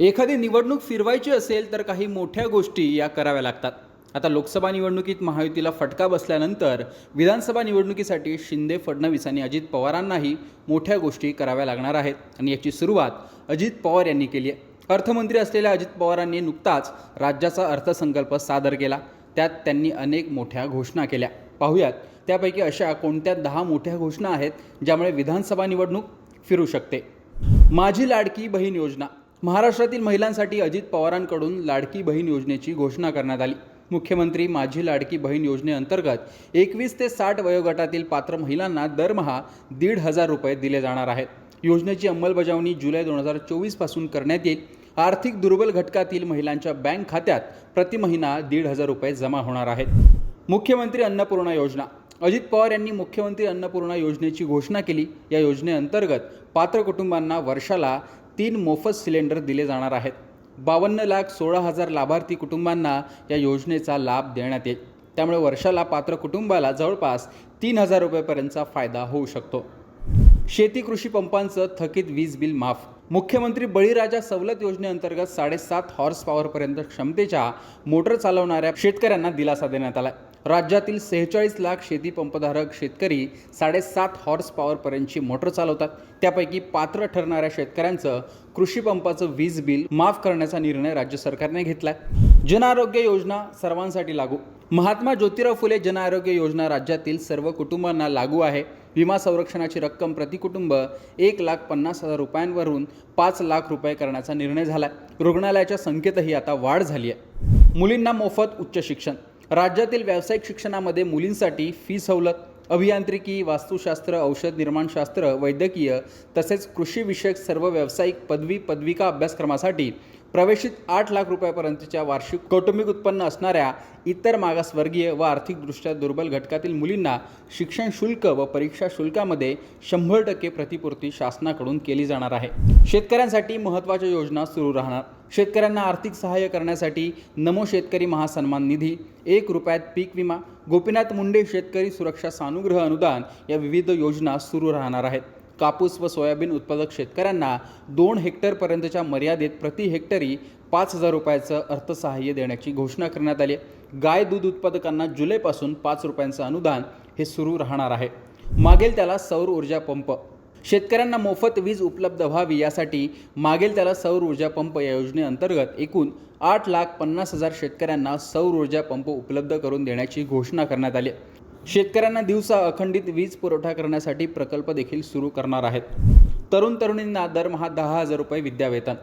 एखादी निवडणूक फिरवायची असेल तर काही मोठ्या गोष्टी या कराव्या लागतात. आता लोकसभा निवडणुकीत महायुतीला फटका बसल्यानंतर विधानसभा निवडणुकीसाठी शिंदे फडणवीस आणि अजित पवारांनाही मोठ्या गोष्टी कराव्या लागणार आहेत. आणि याची सुरुवात अजित पवार यांनी केली आहे. अर्थमंत्री असलेल्या अजित पवारांनी नुकताच राज्याचा अर्थसंकल्प सादर केला. त्यात त्यांनी अनेक मोठ्या घोषणा केल्या. पाहूयात त्यापैकी अशा कोणत्या दहा मोठ्या घोषणा आहेत ज्यामुळे विधानसभा निवडणूक फिरू शकते? माझी लाडकी बहीण योजना. महाराष्ट्रातील महिलांसाठी अजित पवारांकडून लाडकी बहीण योजनेची घोषणा करण्यात आली. मुख्यमंत्री माझी लाडकी बहीण योजनेअंतर्गत एकवीस ते साठ वयोगटातील पात्र महिलांना दरमहा दीड हजार रुपये दिले जाणार आहेत. योजनेची अंमलबजावणी जुलै दोन हजार चोवीसपासून करण्यात येईल. आर्थिक दुर्बल घटकातील महिलांच्या बँक खात्यात प्रति महिना दीड हजार रुपये जमा होणार आहेत. मुख्यमंत्री अन्नपूर्णा योजना अजित पवार यांनी मुख्यमंत्री अन्नपूर्णा योजनेची घोषणा केली. या योजनेअंतर्गत पात्र कुटुंबांना वर्षाला तीन मोफत सिलेंडर दिले जाणार आहेत. बावन्न लाख सोळा हजार लाभार्थी कुटुंबांना या योजनेचा लाभ देण्यात येईल. त्यामुळे वर्षाला पात्र कुटुंबाला जवळपास तीन हजार रुपयेपर्यंतचा फायदा होऊ शकतो. शेती कृषी पंपांचं थकीत वीज बिल माफ. मुख्यमंत्री बळीराजा सवलत योजनेअंतर्गत साडेसात हॉर्स पॉवरपर्यंत क्षमतेच्या मोटर चालवणाऱ्या शेतकऱ्यांना दिलासा देण्यात आला राज्यातील सेहेचाळीस लाख शेती पंपधारक शेतकरी साडेसात हॉर्स पॉवरपर्यंतची मोटर चालवतात. त्यापैकी पात्र ठरणाऱ्या शेतकऱ्यांचं कृषी पंपाचं वीज बिल माफ करण्याचा निर्णय राज्य सरकारने घेतला जन आरोग्य योजना सर्वांसाठी लागू. महात्मा ज्योतिराव फुले जन आरोग्य योजना राज्यातील सर्व कुटुंबांना लागू आहे. विमा संरक्षणाची रक्कम प्रति कुटुंब एक लाख पन्नास हजार रुपयांवरून पाच लाख रुपये करण्याचा निर्णय झाला रुग्णालयाच्या संख्येतही आता वाढ झाली आहे मुलींना मोफत उच्च शिक्षण. राज्यातील व्यावसायिक शिक्षणामध्ये मुलींसाठी फी सवलत अभियांत्रिकी वास्तुशास्त्र औषध निर्माणशास्त्र वैद्यकीय तसेच कृषीविषयक सर्व व्यावसायिक पदवी पदविका अभ्यासक्रमासाठी प्रवेशित आठ लाख रुपयापर्यंतच्या वार्षिक कौटुंबिक उत्पन्न असणाऱ्या इतर मागासवर्गीय व आर्थिकदृष्ट्या दुर्बल घटकातील मुलींना शिक्षण शुल्क व परीक्षा शुल्कामध्ये शंभर टक्के प्रतिपूर्ती शासनाकडून केली जाणार आहे. शेतकऱ्यांसाठी महत्त्वाच्या योजना सुरू राहणार. शेतकऱ्यांना आर्थिक सहाय्य करण्यासाठी नमो शेतकरी महासन्मान निधी एक रुपयात पीक विमा गोपीनाथ मुंडे शेतकरी सुरक्षा सानुग्रह अनुदान या विविध योजना सुरू राहणार आहेत. कापूस व सोयाबीन उत्पादक शेतकऱ्यांना दोन हेक्टरपर्यंतच्या मर्यादेत प्रति हेक्टरी पाच हजार रुपयाचं अर्थसहाय्य देण्याची घोषणा करण्यात आली आहे. गाय दूध उत्पादकांना जुलैपासून पाच रुपयांचं अनुदान हे सुरू राहणार आहे. मागेल त्याला सौर ऊर्जा पंप. शेतकऱ्यांना मोफत वीज उपलब्ध व्हावी यासाठी मागेल त्याला सौर ऊर्जा पंप या योजनेअंतर्गत एकूण आठ लाख पन्नास हजार शेतकऱ्यांना सौर ऊर्जा पंप उपलब्ध करून देण्याची घोषणा करण्यात आली शेतकऱ्यांना दिवसा अखंडित वीज पुरवठा करण्यासाठी प्रकल्प देखील सुरू करणार आहेत. तरुण तरुणींना दरमहा दहा हजार रुपये विद्यावेतन.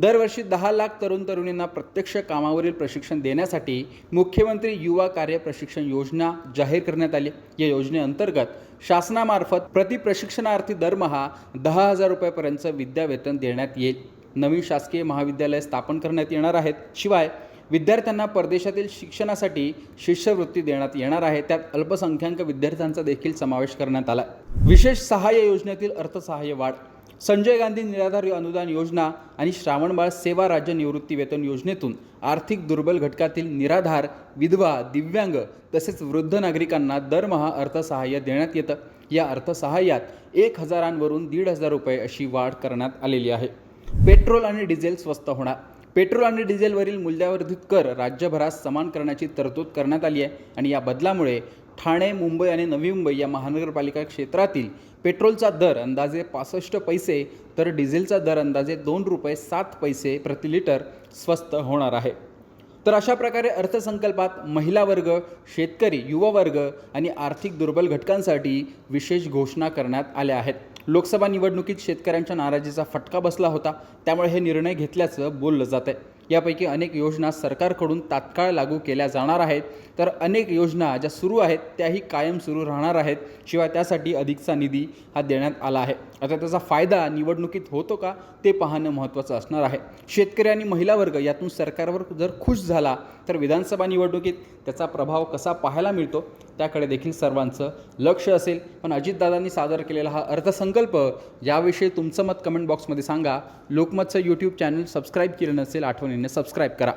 दरवर्षी दहा लाख तरुण तरुणींना प्रत्यक्ष कामावरील प्रशिक्षण देण्यासाठी मुख्यमंत्री युवा कार्य प्रशिक्षण योजना जाहीर करण्यात आली. या योजनेअंतर्गत शासनामार्फत प्रति प्रशिक्षणार्थी दरमहा दहा हजार रुपयापर्यंत विद्यावेतन देण्यात येईल. नवीन शासकीय महाविद्यालय स्थापन करण्यात येणार आहेत. शिवाय विद्यार्थ्यांना परदेशातील शिक्षणासाठी शिष्यवृत्ती देण्यात येणार आहे. त्यात अल्पसंख्याक विद्यार्थ्यांचा देखील समावेश करण्यात आला विशेष सहाय्य योजनेतील अर्थसहाय्य वाढ संजय गांधी निराधार अनुदान योजना आणि श्रावणबाळ सेवा राज्य निवृत्ती वेतन योजनेतून आर्थिक दुर्बल घटकातील निराधार विधवा दिव्यांग तसेच वृद्ध नागरिकांना दरमहा अर्थसहाय्य देण्यात येतं. या अर्थसहाय्यात एक हजारांवरून दीड हजार रुपये अशी वाढ करण्यात आलेली आहे. पेट्रोल आणि डिझेल स्वस्त होणार पेट्रोल आणि डिझेलवरील मूल्यवर्धित कर राज्यभरात समान करण्याची तरतूद करण्यात आली आहे आणि या बदलामुळे ठाणे मुंबई आणि नवी मुंबई या महानगरपालिका क्षेत्रातील पेट्रोलचा दर अंदाजे पासष्ट पैसे तर डिझेलचा दर अंदाजे दोन रुपये सात पैसे प्रति लिटर स्वस्त होणार आहे. तर अशा प्रकारे अर्थसंकल्पात महिला वर्ग शेतकरी युवा वर्ग आणि आर्थिक दुर्बल घटकांसाठी विशेष घोषणा करण्यात आल्या आहेत. लोकसभा निवडणुकीत शेतकऱ्यांच्या नाराजीचा फटका बसला होता. त्यामुळे हे निर्णय घेतल्याचं बोललं जात आहे यापैकी अनेक योजना सरकारकडून तात्काळ लागू केल्या जाणार आहेत. तर अनेक योजना ज्या सुरू आहेत त्याही कायम सुरू राहणार आहेत. शिवाय त्यासाठी अधिकचा निधी हा देण्यात आला आहे. आता त्याचा फायदा निवडणुकीत होतो का ते पाहणं महत्त्वाचं असणार आहे. शेतकरी आणि महिला वर्ग यातून सरकारवर जर खुश झाला तर विधानसभा निवडणुकीत त्याचा प्रभाव कसा पाहायला मिळतो त्याकडे देखील सर्वांचं लक्ष असेल. पण अजितदादांनी सादर केलेला हा अर्थसंकल्प याविषयी तुमचं मत कमेंट बॉक्समध्ये सांगा. लोकमतचं यूट्यूब चॅनल सबस्क्राईब केलं नसेल आठवणीने सबस्क्राईब करा